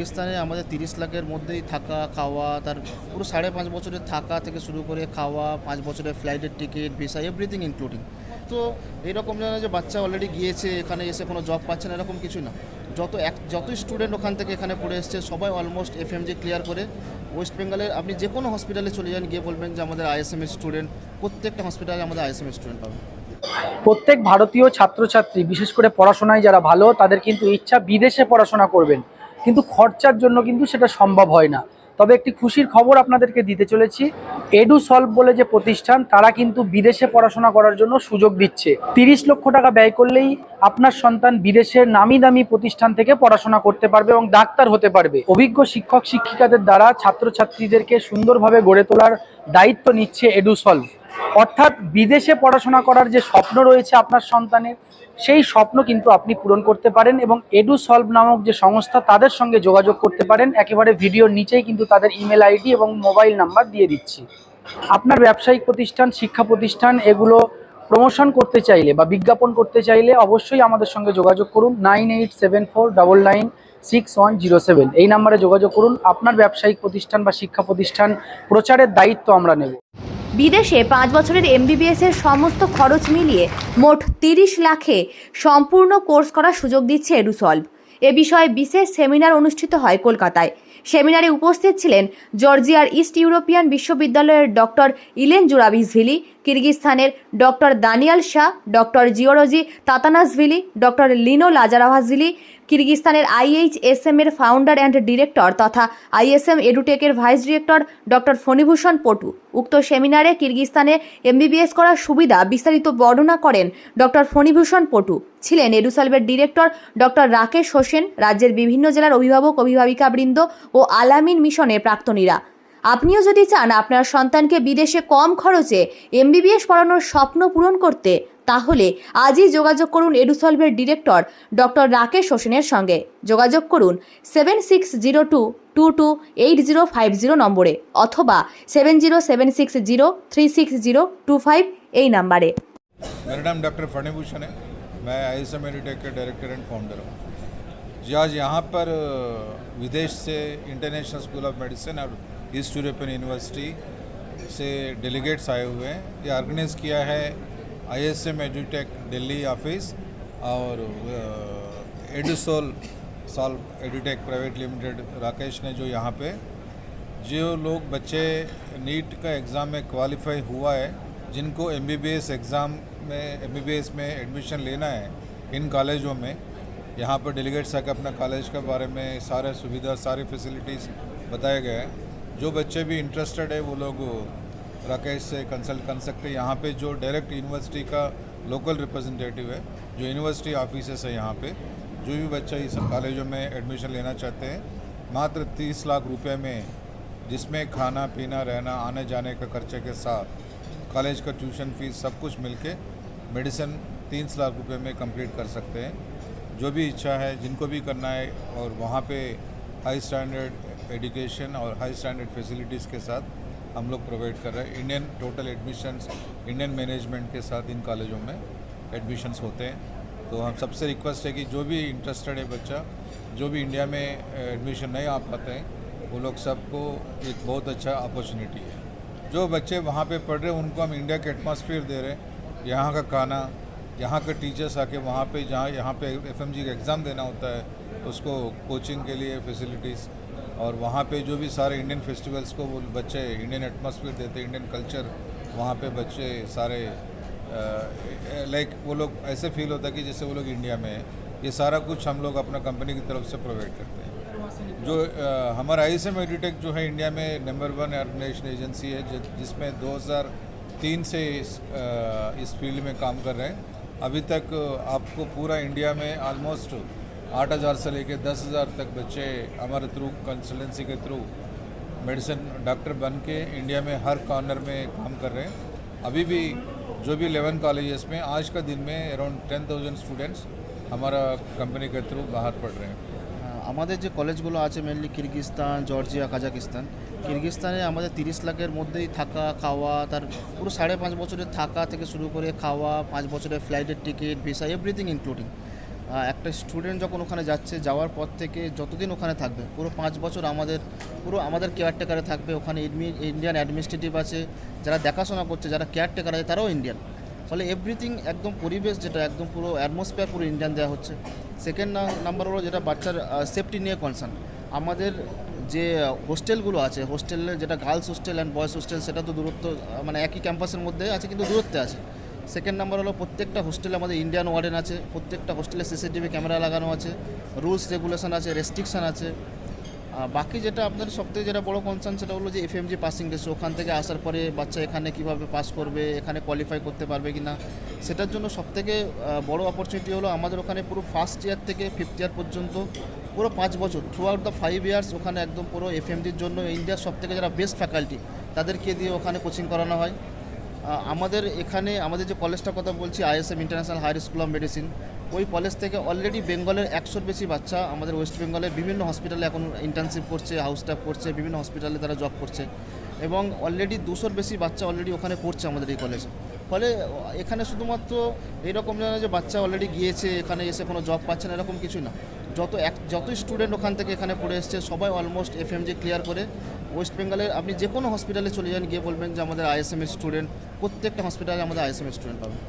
কিরগিস্তানে আমাদের তিরিশ লাখের মধ্যেই থাকা, খাওয়া, তার পুরো সাড়ে পাঁচ বছরের থাকা থেকে শুরু করে খাওয়া, পাঁচ বছরের ফ্লাইটের টিকিট ভিসা এভরিথিং ইনক্লুডিং তো এরকম যেন যে বাচ্চা অলরেডি গিয়েছে, এখানে এসে কোনো জব পাচ্ছে না, এরকম কিছু না। যত এক, যতই স্টুডেন্ট ওখান থেকে এখানে পড়ে এসছে, সবাই অলমোস্ট এফএমজি ক্লিয়ার করে। ওয়েস্ট বেঙ্গলের আপনি যে কোনো হসপিটালে চলে যান, গিয়ে বলবেন যে আমাদের আইএসএম স্টুডেন্ট প্রত্যেকটা হসপিটালে আমাদের আইএসএম স্টুডেন্ট পাবেন। প্রত্যেক ভারতীয় ছাত্রছাত্রী, বিশেষ করে পড়াশোনায় যারা ভালো, তাদের কিন্তু ইচ্ছা বিদেশে পড়াশোনা করবেন। কিন্তু খরচার জন্য কিন্তু সেটা সম্ভব হয় না। তবে একটি খুশির খবর আপনাদেরকে দিতে চলেছি এডু সলভ বলে যে প্রতিষ্ঠান, তারা কিন্তু বিদেশে পড়াশোনা করার জন্য সুযোগ দিচ্ছে। তিরিশ লক্ষ টাকা ব্যয় করলেই আপনার সন্তান বিদেশের নামি দামি প্রতিষ্ঠান থেকে পড়াশোনা করতে পারবে এবং ডাক্তার হতে পারবে। অভিজ্ঞ শিক্ষক, শিক্ষিকাদের দ্বারা ছাত্রছাত্রীদেরকে সুন্দরভাবে গড়ে তোলার দায়িত্ব নিচ্ছে এডু সলভ অর্থাৎ বিদেশে পড়াশোনা করার যে স্বপ্ন রয়েছে আপনার সন্তানের, সেই স্বপ্ন কিন্তু আপনি পূরণ করতে পারেন এবং এডু সলভ নামক যে সংস্থা, তাদের সঙ্গে যোগাযোগ করতে পারেন। একেবারে ভিডিওর নিচেই কিন্তু তাদের ইমেল আইডি এবং মোবাইল নাম্বার দিয়ে দিচ্ছি। আপনার ব্যবসায়িক প্রতিষ্ঠান, শিক্ষা প্রতিষ্ঠান, এগুলো প্রমোশন করতে চাইলে বা বিজ্ঞাপন করতে চাইলে অবশ্যই আমাদের সঙ্গে যোগাযোগ করুন। Nine eight seven four double nine six one zero seven. এই নাম্বারে যোগাযোগ করুন। আপনার ব্যবসায়িক প্রতিষ্ঠান বা শিক্ষা প্রতিষ্ঠান প্রচারের দায়িত্ব আমরা নেব। বিদেশে পাঁচ বছরের এমবিবিএস এর সমস্ত খরচ মিলিয়ে মোট তিরিশ লাখে সম্পূর্ণ কোর্স করার সুযোগ দিচ্ছে এডুসলভ। এ বিষয়ে বিশেষ সেমিনার অনুষ্ঠিত হয় কলকাতায়। সেমিনারে উপস্থিত ছিলেন জর্জিয়ার ইস্ট ইউরোপিয়ান বিশ্ববিদ্যালয়ের doctor Elene Zurabishvili কিরগিস্তানের doctor Daniyal Shah, doctor Giorgi Tatanashvili, doctor Lino Lazarashvili কিরগিস্তানের IHSM এর ফাউন্ডার অ্যান্ড ডিরেক্টর তথা ISM এডুটেকের vice director doctor Phanibhushan Patu. উক্ত সেমিনারে কিরগিস্তানে এমবিবিএস করার সুবিধা বিস্তারিত বর্ণনা করেন ডক্টর ফণীভূষণ পটু। ছিলেন এরুসালভের ডিরেক্টর ডক্টর রাকেশ হোসেন। রাজ্যের বিভিন্ন জেলার অভিভাবক, অভিভাবিকাবৃন্দ ও আলামিন মিশনের প্রাক্তনীরা। আপনিও যদি চান আপনার সন্তানকে বিদেশে কম খরচে এমবিবিএস পড়ানোর স্বপ্ন পূরণ করতে তাহলে আজই যোগাযোগ করুন এডুসলভের ডিরেক্টর ডক্টর রাকেশ হোসেনের সঙ্গে যোগাযোগ করুন seven six zero two two two eight zero five zero নম্বরে অথবা seven zero seven six zero three six zero two five এই নাম্বারে मेरा नाम डॉक्टर फणिभूषण है मैं आई एस एम एडुटेक के डायरेक्टर एंड फाउंडर हूँ जी आज यहाँ पर अ, विदेश से इंटरनेशनल स्कूल ऑफ मेडिसिन और ईस्ट यूरोपियन यूनिवर्सिटी से डेलीगेट्स आए हुए हैं। ये ऑर्गेनाइज़ किया है I S M Edutech Delhi office और Edusol Sol edutech private limited Rakesh ने जो यहाँ पे जो लोग बच्चे नीट का एग्ज़ाम में क्वालिफाई हुआ है, जिनको M B B S exam में एम बी बी एस में एडमिशन लेना है इन कॉलेजों में, यहाँ पर डेलीगेट्स आकर अपना कॉलेज के बारे में सारे सुविधा, सारी फैसिलिटीज़ बताए गए हैं। जो बच्चे भी इंटरेस्टेड है, वो लोग राकेश से कंसल्ट कर सकते हैं। यहाँ पे जो डायरेक्ट यूनिवर्सिटी का लोकल रिप्रेजेंटेटिव है, जो यूनिवर्सिटी ऑफिसर्स है यहाँ पे, जो भी बच्चा इस कॉलेजों में एडमिशन लेना चाहते हैं, मात्र तीस लाख रुपए में जिसमें खाना, पीना, रहना, आने जाने का खर्चे के साथ कॉलेज का ट्यूशन फ़ीस सब कुछ मिलके मेडिसिन तीन लाख रुपये में कंप्लीट कर सकते हैं। जो भी इच्छा है, जिनको भी करना है, और वहाँ पे हाई स्टैंडर्ड एजुकेशन और हाई स्टैंडर्ड फैसिलिटीज़ के साथ हम लोग प्रोवाइड कर रहे हैं। Indian total admissions Indian management के साथ इन कॉलेजों में एडमिशन्स होते हैं। तो हम सबसे रिक्वेस्ट है कि जो भी इंटरेस्टेड है बच्चा, जो भी इंडिया में एडमिशन नहीं आ पाते हैं, वो लोग सबको एक बहुत अच्छा अपॉर्चुनिटी है। जो बच्चे वहाँ पे पढ़ रहे हैं, उनको हम इंडिया के एटमॉस्फेयर दे रहे हैं। यहाँ का खाना, यहाँ के टीचर्स आके वहाँ पे, जहाँ, यहाँ पे एफ़ का एग्ज़ाम देना होता है, उसको कोचिंग के लिए फैसिलिटीज़ और वहाँ पे जो भी सारे इंडियन फेस्टिवल्स को वो बच्चे इंडियन एटमॉस्फेयर देते इंडियन कल्चर वहाँ पे बच्चे सारे लाइक वो लोग ऐसे फील होता है कि जैसे वो लोग इंडिया में ये सारा कुछ हम लोग अपना कंपनी की तरफ़ से प्रोवाइड करते हैं। जो अ, हमारा आई एस एम जो है इंडिया में नंबर वन ऑर्गेनाइजेशन एजेंसी है जिसमें 2003 से इस अ, इस फ़ील्ड में काम कर रहे हैं। अभी तक आपको पूरा इंडिया में ऑलमोस्ट आठ हज़ार से लेकर दस हज़ार तक बच्चे हमारे थ्रू कंसल्टेंसी के थ्रू मेडिसिन डॉक्टर बन के इंडिया में हर कॉर्नर में काम कर रहे हैं अभी भी जो भी 11 कॉलेजेस में आज का दिन में अराउंड टेन थाउजेंड स्टूडेंट्स हमारा कंपनी के थ्रू बाहर पढ़ रहे हैं আহ, আমাদের যে কলেজগুলো আছে মেনলি কিরগিস্তান জর্জিয়া কাজাকিস্তান কিরগিস্তানে আমাদের তিরিশ লাখের মধ্যেই থাকা খাওয়া তার পুরো সাড়ে পাঁচ বছরের থাকা থেকে শুরু করে খাওয়া পাঁচ বছরের ফ্লাইটের টিকিট ভিসা এভরিথিং ইনক্লুডিং আহ, একটা স্টুডেন্ট যখন ওখানে যাচ্ছে, যাওয়ার পর থেকে যতদিন ওখানে থাকবে, পুরো পাঁচ বছর আমাদের, পুরো আমাদের কেয়ারটেকারে থাকবে, ওখানে ইন্ডিয়ান অ্যাডমিনিস্ট্রেটিভ আছে, যারা দেখাশোনা করছে, যারা কেয়ারটেকার আছে, তারাও ইন্ডিয়ান ফলে এভরিথিং একদম পরিবেশ যেটা, একদম পুরো অ্যাটমসফিয়ার পুরো ইন্ডিয়ান দেওয়া হচ্ছে। সেকেন্ড নাম্বার হলো যেটা বাচ্চার সেফটি নিয়ে কনসার্ন আমাদের যে হোস্টেলগুলো আছে হোস্টেলের যেটা girls hostel and boys hostel সেটা তো দূরত্ব মানে একই ক্যাম্পাসের মধ্যে আছে, কিন্তু দূরত্বে আছে। সেকেন্ড নাম্বার হলো প্রত্যেকটা হোস্টেলে আমাদের ইন্ডিয়ান ওয়ার্ডেন আছে, প্রত্যেকটা হোস্টেলে সিসিটিভি ক্যামেরা লাগানো আছে রুলস রেগুলেশন আছে রেস্ট্রিকশান আছে। বাকি যেটা আপনাদের সবথেকে যেটা বড় কনসার্ন সেটা হলো যে এফএমজি পাসিং রেস ওখান থেকে আসার পরে বাচ্চা এখানে কীভাবে পাস করবে, এখানে কোয়ালিফাই করতে পারবে কি না সেটার জন্য সবথেকে বড় অপরচুনিটি হলো আমাদের ওখানে পুরো ফার্স্ট ইয়ার থেকে ফিফথ ইয়ার পর্যন্ত পুরো পাঁচ বছর throughout the five years ওখানে একদম পুরো এফএমজির জন্য ইন্ডিয়ার সবথেকে যারা বেস্ট ফ্যাকাল্টি তাদেরকে দিয়ে ওখানে কোচিং করানো হয়। আমাদের এখানে আমাদের যে কলেজটার কথা বলছি ISM international higher school of medicine ওই কলেজ থেকে অলরেডি বেঙ্গলের একশোর বেশি বাচ্চা আমাদের ওয়েস্ট বেঙ্গলের বিভিন্ন হসপিটালে এখন ইন্টার্নশিপ করছে হাউস স্টাফ করছে, বিভিন্ন হসপিটালে তারা জব করছে এবং অলরেডি দুশোর বেশি বাচ্চা অলরেডি ওখানে পড়ছে আমাদের এই কলেজে ফলে এখানে শুধুমাত্র এরকম না যে বাচ্চা অলরেডি গিয়েছে, এখানে এসে কোনো জব পাচ্ছে না, এরকম কিছু না। যত এক যত স্টুডেন্ট ওখান থেকে এখানে পড়ে এসছে, সবাই অলমোস্ট এফএমজি ক্লিয়ার করে ওয়েস্ট বেঙ্গলে আপনি যে কোনো হসপিটালে চলে যান, গিয়ে বলবেন যে আমাদের আইএসএম এর স্টুডেন্ট প্রত্যেকটা হসপিটালে আমাদের আইএসএম এর স্টুডেন্ট পাবেন।